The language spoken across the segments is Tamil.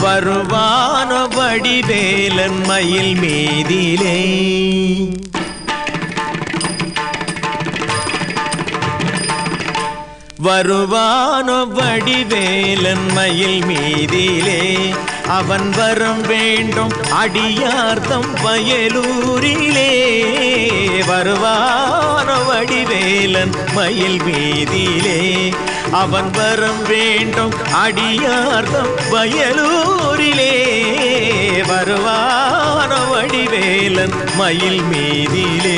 வருவான வடிவேலன் மயில் மீதிலே. வருவானோ வடிவேலன் மயில் மீதிலே. அவன் வரம் வேண்டும். அடியார்த்தம் வயலூரிலே. வருவானோ வடிவேலன் மயில் வீதியிலே. அவன் வரம் வேண்டும். அடியார்த்தம் வயலூரிலே. வருவானோ வடிவேலன் மயில் மீதிலே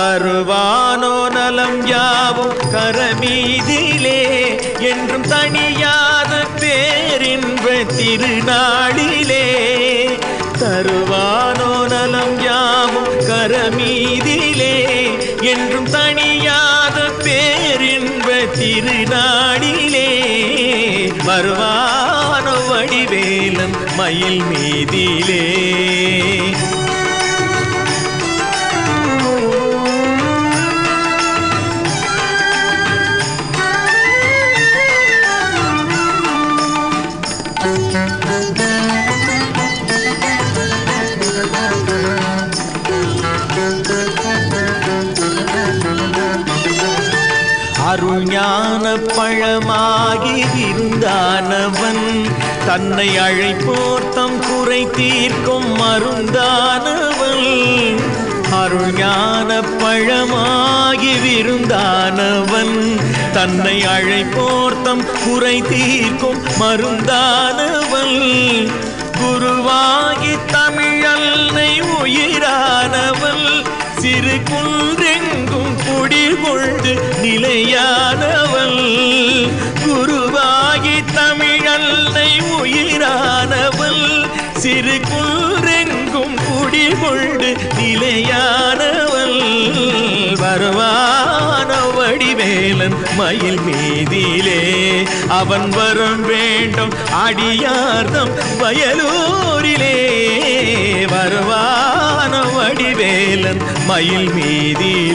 தருவானோ நலம் யாவும் கரமீதிலே என்றும் தனியாத பேரின்ப திருநாளிலே. தருவானோ நலம் யாவும் கரமீதிலே என்றும் தனியாத பேரின்ப திருநாளிலே. வருவானோ வடிவேலன் மயில் மீதிலே. அருஞான பழமாகி இருந்தானவன் தன்னை அழைப்போர்த்தம் குறை தீர்க்கும் மருந்தானவன் அருஞான பழமாகி விருந்தானவன் தன்னை அழைப்போர்த்தம் குறை தீர்க்கும் மருந்தானவன் குருவாகி தமிழல்லை உயிரானவள். சிறு குன்றெங்கும் நிலையானவள் குருவாகி தமிழல்லை உயிரானவள். சிறு குன்றெங்கும் குடிகொண்டு நிலையானவள். வருவான வடிவேலன் மயில் மீதிலே. அவன் வரும் வேண்டும் அடியார்தம் வயலூரிலே. வருவான வடிவேலன் மயில் மீதிலே.